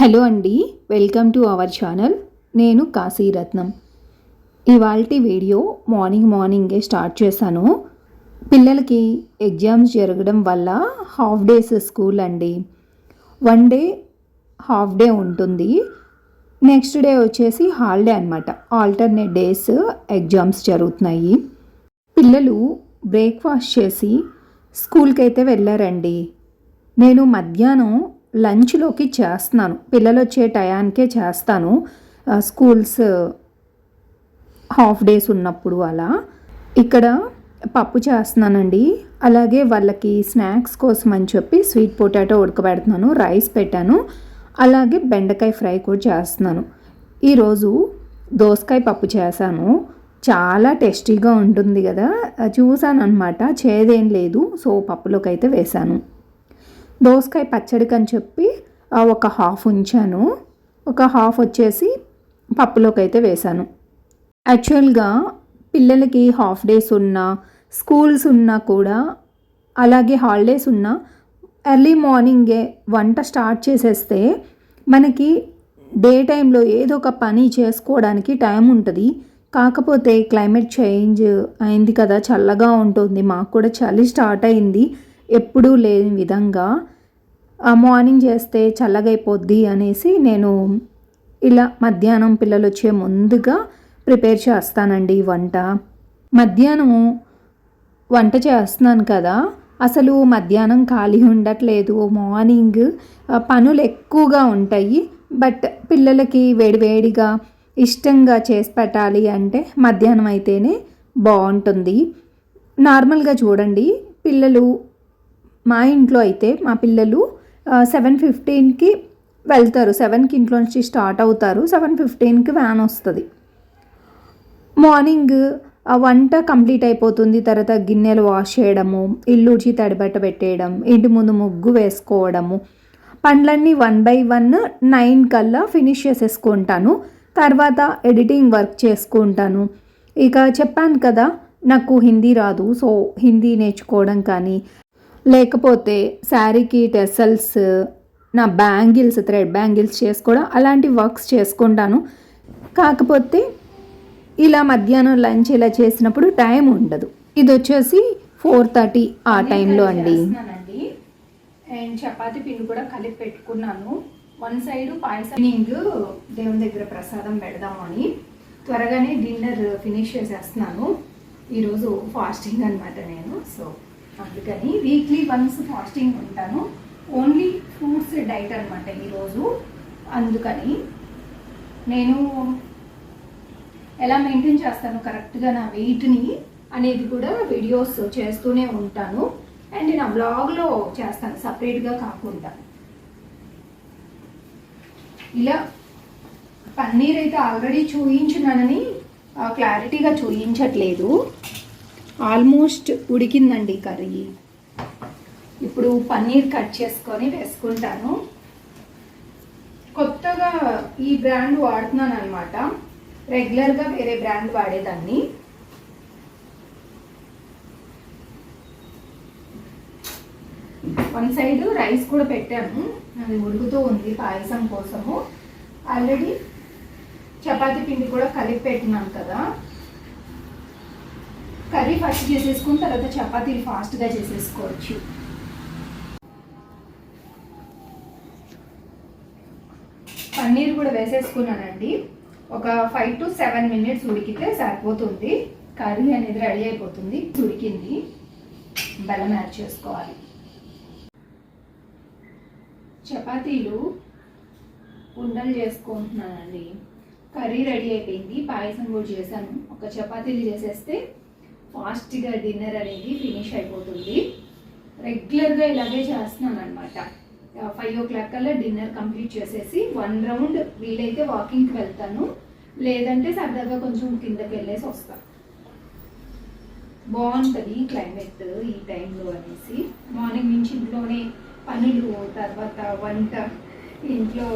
Hello అండి welcome to our channel. నేను కాశీరత్నం ఇవాల్టి వీడియో మార్నింగ్ మార్నింగే స్టార్ట్ చేశాను. పిల్లలకి ఎగ్జామ్స్ జరగడం వల్ల హాఫ్ డేస్ స్కూల్ అండి. వన్ డే హాఫ్ డే ఉంటుంది. నెక్స్ట్ డే వచ్చేసి హాలిడే అనమాట ఆల్టర్నేట్ డేస్ ఎగ్జామ్స్ జరుగుతున్నాయి. పిల్లలు బ్రేక్ఫాస్ట్ చేసి స్కూల్కి అయితే వెళ్ళారండి. నేను మధ్యాహ్నం లంచ్లోకి చేస్తున్నాను. పిల్లలు వచ్చే టయానికే చేస్తాను. స్కూల్స్ హాఫ్ డేస్ ఉన్నప్పుడు అలా. ఇక్కడ పప్పు చేస్తున్నానండి. అలాగే వాళ్ళకి స్నాక్స్ కోసం అని చెప్పి స్వీట్ పొటాటో ఉడకబెడుతున్నాను. రైస్ పెట్టాను. అలాగే బెండకాయ ఫ్రై కూడా చేస్తున్నాను. ఈరోజు దోసకాయ పప్పు చేశాను. చాలా టేస్టీగా ఉంటుంది కదా. చూసాను అనమాట చేదేం లేదు. సో పప్పులోకి అయితే వేశాను. దోసకాయ పచ్చడికి అని చెప్పి ఒక హాఫ్ ఉంచాను. ఒక హాఫ్ వచ్చేసి పప్పులోకి అయితే వేశాను యాక్చువల్గా పిల్లలకి హాఫ్ డేస్ ఉన్నా స్కూల్స్ ఉన్నా కూడా అలాగే హాలిడేస్ ఉన్నా ఎర్లీ మార్నింగే వంట స్టార్ట్ చేసేస్తే మనకి డే టైంలో ఏదో ఒక పని చేసుకోవడానికి టైం ఉంటుంది. కాకపోతే క్లైమేట్ చేంజ్ అయింది కదా చల్లగా ఉంటుంది. మాకు కూడా చలి స్టార్ట్ అయింది. ఎప్పుడూ లేని విధంగా ఆ మార్నింగ్ చేస్తే చల్లగైపోద్ది అనేసి నేను ఇలా మధ్యాహ్నం పిల్లలు వచ్చే ముందుగా ప్రిపేర్ చేస్తానండి వంట. మధ్యాహ్నం వంట చేస్తున్నాను కదా అసలు మధ్యాహ్నం ఖాళీ ఉండట్లేదు మార్నింగ్ పనులు ఎక్కువగా ఉంటాయి బట్ పిల్లలకి వేడివేడిగా ఇష్టంగా చేసి పెట్టాలి అంటే మధ్యాహ్నం అయితేనే బాగుంటుంది. నార్మల్గా చూడండి పిల్లలు మా ఇంట్లో అయితే మా పిల్లలు సెవెన్ ఫిఫ్టీన్కి వెళ్తారు. సెవెన్కి ఇంట్లో నుంచి స్టార్ట్ అవుతారు. సెవెన్ ఫిఫ్టీన్కి వ్యాన్ వస్తుంది. మార్నింగ్ ఆ వంట కంప్లీట్ అయిపోతుంది. తర్వాత గిన్నెలు వాష్ చేయడము ఇల్లు ఉడిచి తడిబట్ట పెట్టేయడం ఇంటి ముందు ముగ్గు వేసుకోవడము. పండ్లన్నీ వన్ బై వన్ నైన్ కల్లా ఫినిష్ చేసేసుకుంటాను. తర్వాత ఎడిటింగ్ వర్క్ చేసుకుంటాను. ఇక చెప్పాను కదా నాకు హిందీ రాదు. సో హిందీ నేర్చుకోవడం కానీ లేకపోతే శారీకి టెసల్స్ నా బ్యాంగిల్స్ థ్రెడ్ బ్యాంగిల్స్ చేసుకోవడం అలాంటి వర్క్స్ చేసుకుంటాను. కాకపోతే ఇలా మధ్యాహ్నం లంచ్ ఇలా చేసినప్పుడు టైం ఉండదు. ఇది వచ్చేసి ఫోర్ థర్టీ ఆ టైంలో అండి. అండ్ చపాతీ పిండి కూడా కలిపి పెట్టుకున్నాను. వన్ సైడ్ పాయసం దేవుని దగ్గర ప్రసాదం పెడదాము అని. త్వరగానే డిన్నర్ ఫినిష్ చేసేస్తున్నాను. ఈరోజు ఫాస్టింగ్ అనమాట నేను సో అందుకని వీక్లీ వన్స్ ఫాస్టింగ్ ఉంటాను. ఓన్లీ ఫ్రూట్స్ డైట్ అనమాట ఈరోజు. అందుకని నేను ఎలా మెయింటైన్ చేస్తాను కరెక్ట్గా నా వెయిట్ని అనేది కూడా వీడియోస్ చేస్తూనే ఉంటాను. అండ్ నా బ్లాగ్లో చేస్తాను సపరేట్గా కాకుండా. ఇలా పన్నీర్ అయితే ఆల్రెడీ చూయించున్నానని క్లారిటీగా చూయించట్లేదు. Almost ఉడికిందండి curry. ఇప్పుడు పన్నీర్ కట్ చేసుకొని వేసుకుంటాను. కొత్తగా ఈ బ్రాండ్ వాడుతున్నాను అనమాట రెగ్యులర్గా వేరే బ్రాండ్ వాడేదాన్ని. వన్ సైడ్ రైస్ కూడా పెట్టాము అది ఉడుకుతూ ఉంది పాయసం కోసము. ఆల్రెడీ చపాతీ పిండి కూడా కలిపి పెట్టినాం కదా. కర్రీ ఫస్ట్ చేసేసుకుని తర్వాత చపాతీలు ఫాస్ట్గా చేసేసుకోవచ్చు. పన్నీర్ కూడా వేసేసుకున్నానండి. ఒక ఫైవ్ టు సెవెన్ మినిట్స్ ఉడికితే సరిపోతుంది. కర్రీ అనేది రెడీ అయిపోతుంది. ఉడికింది. బెల్లం యాడ్ చేసుకోవాలి. చపాతీలు ఉండలు చేసుకుంటున్నానండి. కర్రీ రెడీ అయిపోయింది. పాయసం కూడా చేశాను. ఒక చపాతీలు చేసేస్తే ఫాస్ట్గా డిన్నర్ అనేది ఫినిష్ అయిపోతుంది. రెగ్యులర్గా ఇలాగే చేస్తున్నాను అనమాట ఫైవ్ ఓ క్లాక్ కల్లా డిన్నర్ కంప్లీట్ చేసేసి వన్ రౌండ్ వీలైతే వాకింగ్కి వెళ్తాను. లేదంటే సరదాగా కొంచెం కిందకి వెళ్ళేసి వస్తాను బాగుంటుంది క్లైమేట్ ఈ టైంలో అనేసి. మార్నింగ్ నుంచి ఇంట్లోనే పనులు తర్వాత వంట ఇంట్లో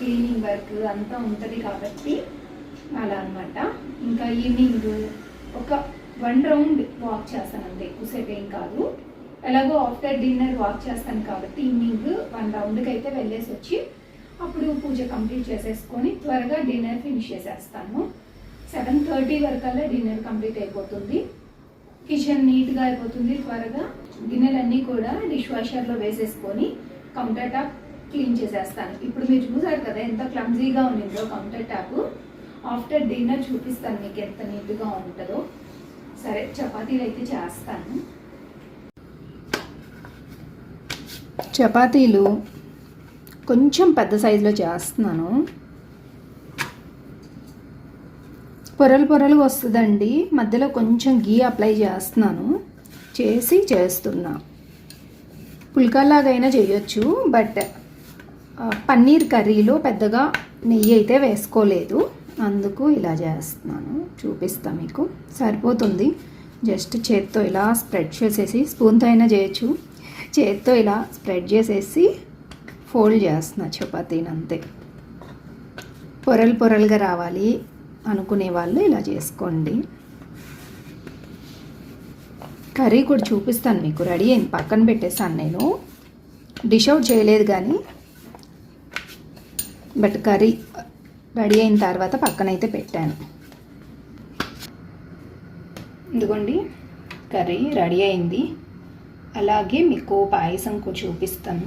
క్లీనింగ్ వర్క్ అంతా ఉంటుంది కాబట్టి అలా అనమాట ఇంకా ఈవినింగ్ ఒక వన్ రౌండ్ వాక్ చేస్తాను అంతే ఎక్కువసేపు ఏం కాదు. ఎలాగో ఆఫ్టర్ డిన్నర్ వాక్ చేస్తాను కాబట్టి ఈవినింగ్ వన్ రౌండ్కి అయితే వెళ్ళేసి వచ్చి అప్పుడు పూజ కంప్లీట్ చేసేసుకొని త్వరగా డిన్నర్ ఫినిష్ చేసేస్తాను. సెవెన్ థర్టీ వరకల్లా డిన్నర్ కంప్లీట్ అయిపోతుంది. కిచెన్ నీట్గా అయిపోతుంది త్వరగా. గిన్నెలన్నీ కూడా డిష్ వాషర్లో వేసేసుకొని కౌంటర్ టాప్ క్లీన్ చేసేస్తాను. ఇప్పుడు మీరు చూసారు కదా ఎంత క్లమ్జీగా ఉండిందో కౌంటర్ టాప్. ఆఫ్టర్ డిన్నర్ చూపిస్తాను మీకు ఎంత నీట్గా ఉంటుందో. సరే చపాతీలు అయితే చేస్తాను. చపాతీలు కొంచెం పెద్ద సైజులో చేస్తున్నాను. పొరలు పొరలు వస్తుందండి. మధ్యలో కొంచెం గీ అప్లై చేస్తున్నాను. చేసి చేస్తున్నా. పుల్కాలాగైనా చేయొచ్చు బట్ పన్నీర్ కర్రీలో పెద్దగా నెయ్యి అయితే వేసుకోలేదు. అందుకు ఇలా చేస్తున్నాను. చూపిస్తా మీకు. సరిపోతుంది. జస్ట్ చేత్తో ఇలా స్ప్రెడ్ చేసేసి స్పూన్తో అయినా చేయొచ్చు. చేత్తో ఇలా స్ప్రెడ్ చేసేసి ఫోల్డ్ చేస్తున్నా చపాతీని అంతే. పొరలు పొరలుగా రావాలి అనుకునే వాళ్ళు ఇలా చేసుకోండి. కర్రీ కూడా చూపిస్తాను మీకు. రెడీ అయింది. పక్కన పెట్టేస్తాను నేను. డిష్ అవుట్ చేయలేదు కానీ బట్ కర్రీ రెడీ అయిన తర్వాత పక్కనైతే పెట్టాను. ఇదిగోండి కర్రీ రెడీ అయింది. అలాగే మీకు పాయసం కూడా చూపిస్తాను.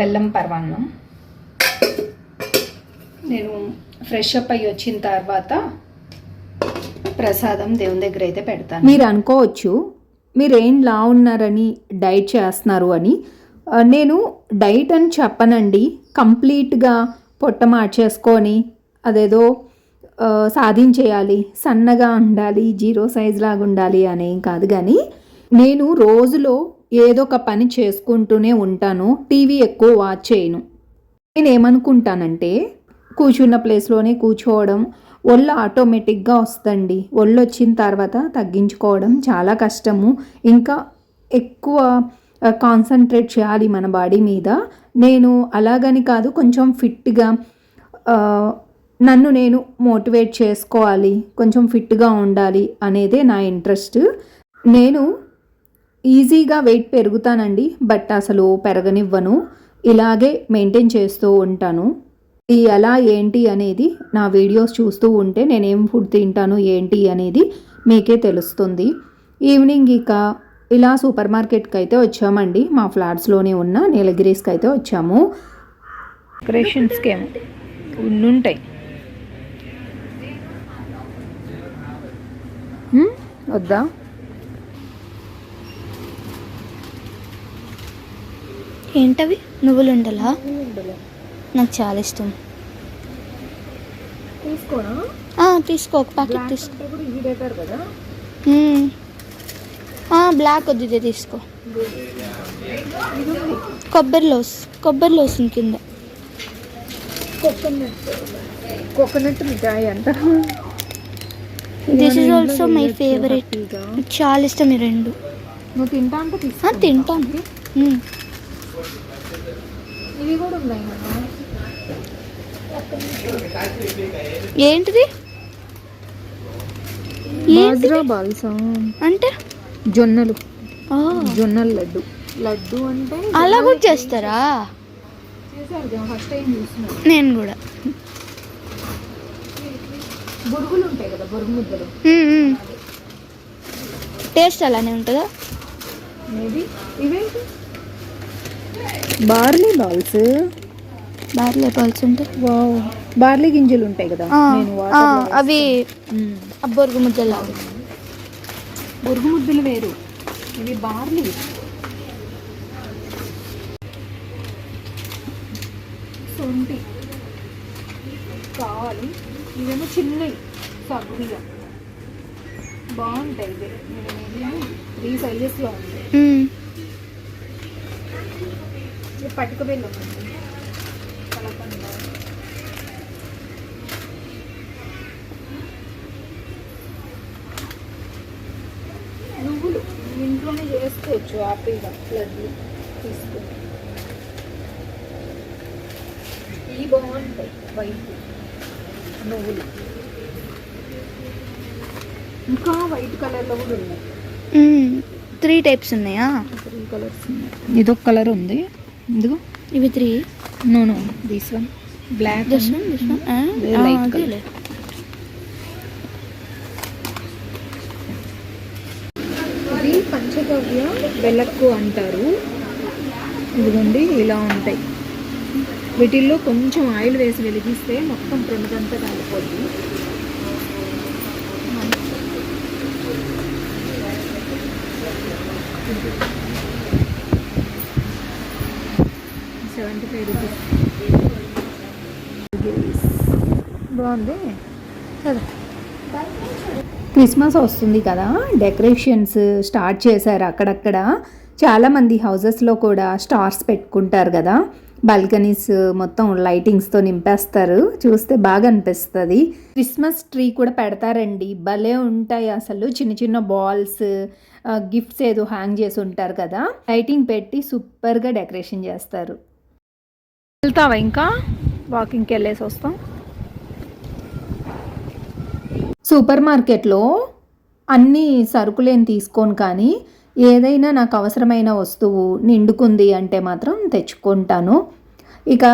బెల్లం పర్వాన్నం. నేను ఫ్రెష్ అప్ అయ్యి వచ్చిన తర్వాత ప్రసాదం దేవుని దగ్గర అయితే పెడతాను. మీరు అనుకోవచ్చు మీరేం లా ఉన్నారని డైట్ చేస్తున్నారు అని. నేను డైట్ అని చెప్పనండి. కంప్లీట్గా పొట్ట మార్చేసుకొని అదేదో సాధించేయాలి. సన్నగా ఉండాలి జీరో సైజ్ లాగా ఉండాలి అనేం కాదు కానీ నేను రోజులో ఏదో ఒక పని చేసుకుంటూనే ఉంటాను. టీవీ ఎక్కువ వాచ్ చేయను. నేను ఏమనుకుంటానంటే కూర్చున్న ప్లేస్లోనే కూర్చోవడం ఒళ్ళు ఆటోమేటిక్గా వస్తుంది ఒళ్ళు వచ్చిన తర్వాత తగ్గించుకోవడం చాలా కష్టము. ఇంకా ఎక్కువ కాన్సన్ట్రేట్ చేయాలి మన బాడీ మీద. నేను అలాగని కాదు కొంచెం ఫిట్గా నన్ను నేను మోటివేట్ చేసుకోవాలి కొంచెం ఫిట్గా ఉండాలి అనేదే నా ఇంట్రెస్ట్. నేను ఈజీగా వెయిట్ పెరుగుతానండి బట్ అసలు పెరగనివ్వను. ఇలాగే మెయింటైన్ చేస్తూ ఉంటాను. ఈ ఎలా ఏంటి అనేది నా వీడియోస్ చూస్తూ ఉంటే నేనేం ఫుడ్ తింటాను ఏంటి అనేది మీకే తెలుస్తుంది. ఈవినింగ్ ఇక ఇలా సూపర్ మార్కెట్కి అయితే వచ్చామండి. మా ఫ్లాట్స్లోనే ఉన్న నీలగిరీస్కి అయితే వచ్చాము. డెకరేషన్స్కి ఏమో ఉండుంటాయి హ్మ్? వద్దా? ఏంటవి? నువ్వులు ఉండలా నాకు చాలా ఇష్టం. తీసుకో ఒక ప్యాకెట్ తీసుకో. బ్లాక్ వద్దు ఇదే తీసుకో. కొబ్బరి లోస్ కొబ్బరి లోసిన కింద. కోకోనట్ కోకోనట్ మిఠాయి అంట. This is also my favourite చాలా ఇష్టం ఈ రెండు. నువ్వు తింటా అంటే తింటాను. ఇవి కూడా ఉన్నాయి? ఏంటిది? ఏంటిది? బాజ్రా బాల్సా. అంటే? జొన్నలు. జొన్నల లడ్డు. లడ్డు అంటే అలా కూడా చేస్తారా? నేను కూడా. బొరుగులు ఉంటాయి కదా బొరుగు ముద్దలు. టేస్ట్ అలానే ఉంటుందా? మేబీ ఇవేంటి? Barley balls. బార్లే పాల్స్ ఉంటాయి. వావ్. బార్లీ గింజలు ఉంటాయి కదా. అవి. అబ్బొరుగు ముద్దలా బొరుగు ముద్దలు వేరు. ఇవి బార్లీ. సొంటి. కావాలి. ఇవేమో చిన్నవి. సగ్గుగా. బాగుంటాయి నేను త్రీ సైజెస్లో ఉంది. ఇది పట్టుకు వెళ్ళమండి ఇంట్లోనే చేసుకోవచ్చు హ్యాపీగా లడ్డు తీసుకుని. ఇవి బాగుంటాయి వైట్. నువ్వులు. ఇంకా వైట్ కలర్లో కూడా ఉన్నాయి. త్రీ టైప్స్ ఉన్నాయా? త్రీ కలర్స్ ఉన్నాయి. ఇదొక కలర్ ఉంది. ఇదిగో. ఇవి three? No no this one. Black this one this one. Very light colour. ఇది పంచగవ్య వెలక్కు అంటారు. ఇదిగోండి ఇలా ఉంటాయి. వీటిల్లో కొంచెం ఆయిల్ వేసి వెలిగిస్తే మొత్తం ప్రమిదంతా కాలిపోద్ది సెవెంటీ ఫైవ్ రూపీస్. బాగుంది. కదా క్రిస్మస్ వస్తుంది కదా డెకరేషన్స్ స్టార్ట్ చేశారు అక్కడక్కడ. చాలామంది హౌజెస్లో కూడా స్టార్స్ పెట్టుకుంటారు కదా బాల్కనీస్ మొత్తం లైటింగ్స్తో నింపేస్తారు. చూస్తే బాగా అనిపిస్తుంది. క్రిస్మస్ ట్రీ కూడా పెడతారండి. భలే ఉంటాయి అసలు. చిన్న చిన్న బాల్స్ గిఫ్ట్స్ ఏదో హ్యాంగ్ చేసి ఉంటారు కదా లైటింగ్ పెట్టి సూపర్గా డెకరేషన్ చేస్తారు. వెళ్తావా ఇంకా? వాకింగ్కి వెళ్ళేసి వస్తాం. సూపర్ మార్కెట్లో అన్ని సరుకులేం తీసుకోను కానీ ఏదైనా నాకు అవసరమైన వస్తువు నిండుకుంది అంటే మాత్రం తెచ్చుకుంటాను. ఇక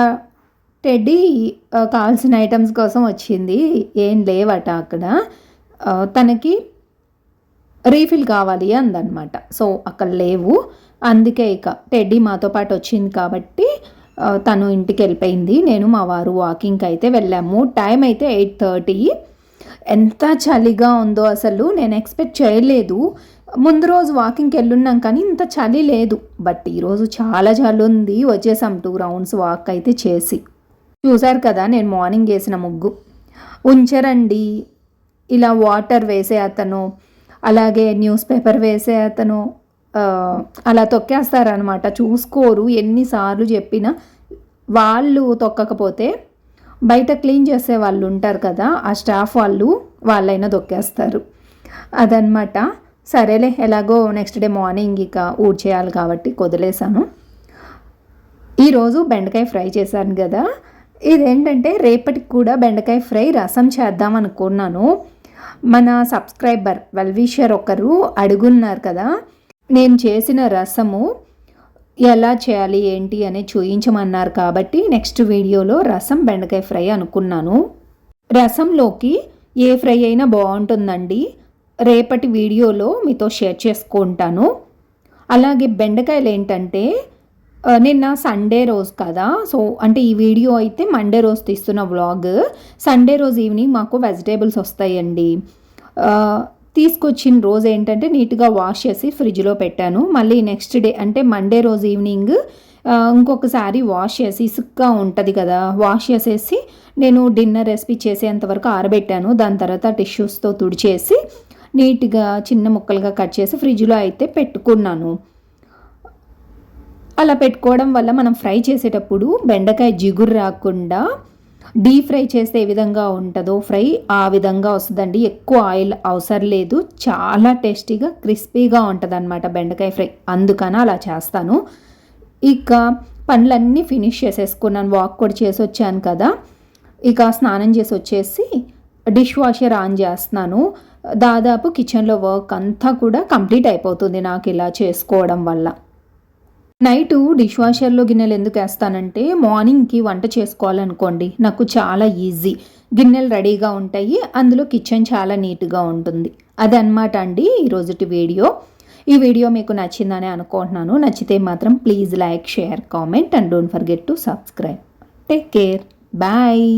టెడ్డీ కావాల్సిన ఐటమ్స్ కోసం వచ్చింది. ఏం లేవట అక్కడ. తనకి రీఫిల్ కావాలి అందనమాట. సో అక్కడ లేవు. అందుకే ఇక టెడ్డీ మాతో పాటు వచ్చింది కాబట్టి తను ఇంటికి వెళ్ళిపోయింది. నేను మా వారు వాకింగ్కి అయితే వెళ్ళాము. టైం అయితే ఎయిట్ థర్టీ. ఎంత చలిగా ఉందో అసలు నేను ఎక్స్పెక్ట్ చేయలేదు. ముందు రోజు వాకింగ్కి వెళ్ళున్నాం కానీ ఇంత చలి లేదు. బట్ ఈరోజు చాలా చలి ఉంది. వచ్చేసాం టూ రౌండ్స్ వాక్ అయితే చేసి. చూసారు కదా నేను మార్నింగ్ వేసిన ముగ్గు. ఉంచరండి. ఇలా వాటర్ వేసే అతను అలాగే న్యూస్ పేపర్ వేసే అతను అలా తొక్కేస్తారనమాట చూసుకోరు. ఎన్నిసార్లు చెప్పినా వాళ్ళు తొక్కకపోతే బయట క్లీన్ చేసే వాళ్ళు ఉంటారు కదా ఆ స్టాఫ్ వాళ్ళు వాళ్ళైనా దొక్కేస్తారు. అదనమాట సరేలే ఎలాగో నెక్స్ట్ డే మార్నింగ్ ఇక ఊడ్చేయాలి కాబట్టి కుదిలేసాను. ఈరోజు బెండకాయ ఫ్రై చేశాను కదా. ఇదేంటంటే రేపటికి కూడా బెండకాయ ఫ్రై రసం చేద్దాం అనుకున్నాను. మన సబ్స్క్రైబర్ వెల్విషర్ ఒకరు అడుగున్నారు కదా నేను చేసిన రసము ఎలా చేయాలి ఏంటి అని చూయించమన్నారు కాబట్టి నెక్స్ట్ వీడియోలో రసం బెండకాయ ఫ్రై అనుకున్నాను. రసంలోకి ఏ ఫ్రై అయినా బాగుంటుందండి. రేపటి వీడియోలో మీతో షేర్ చేసుకుంటాను. అలాగే బెండకాయలు ఏంటంటే నిన్న సండే రోజు కదా సో అంటే ఈ వీడియో అయితే మండే రోజు తీస్తున్న వ్లాగ్. సండే రోజు ఈవినింగ్ మాకు వెజిటేబుల్స్ వస్తాయండి. తీసుకొచ్చిన రోజు ఏంటంటే నీట్గా వాష్ చేసి ఫ్రిడ్జ్లో పెట్టాను. మళ్ళీ నెక్స్ట్ డే అంటే మండే రోజు ఈవినింగ్ ఇంకొకసారి వాష్ చేసి ఇసుక్గా ఉంటుంది కదా వాష్ చేసేసి నేను డిన్నర్ రెసిపీ చేసేంతవరకు ఆరబెట్టాను. దాని తర్వాత టిష్యూస్తో తుడిచేసి నీట్గా చిన్న ముక్కలుగా కట్ చేసి ఫ్రిడ్జ్లో అయితే పెట్టుకున్నాను. అలా పెట్టుకోవడం వల్ల మనం ఫ్రై చేసేటప్పుడు బెండకాయ జిగురు రాకుండా డీప్ ఫ్రై చేస్తే ఏ విధంగా ఉంటుందో ఫ్రై ఆ విధంగా వస్తుందండి. ఎక్కువ ఆయిల్ అవసరం లేదు. చాలా టేస్టీగా క్రిస్పీగా ఉంటుంది అనమాట బెండకాయ ఫ్రై. అందుకని అలా చేస్తాను. ఇక పనులన్నీ ఫినిష్ చేసేసుకున్నాను. వాక్ కూడా చేసి వచ్చాను కదా. ఇక స్నానం చేసి వచ్చేసి డిష్ వాషర్ ఆన్ చేస్తున్నాను. దాదాపు కిచెన్లో వర్క్ అంతా కూడా కంప్లీట్ అయిపోతుంది నాకు ఇలా చేసుకోవడం వల్ల. నైట్ డిష్ వాషర్లో గిన్నెలు ఎందుకు వేస్తానంటే మార్నింగ్కి వంట చేసుకోవాలనుకోండి. నాకు చాలా ఈజీ. గిన్నెలు రెడీగా ఉంటాయి. అందులో కిచెన్ చాలా నీట్గా ఉంటుంది. అదనమాట అండి ఈరోజుటి వీడియో. ఈ వీడియో మీకు నచ్చిందని అనుకుంటున్నాను. నచ్చితే మాత్రం please like share comment and don't forget to subscribe. Take care. Bye.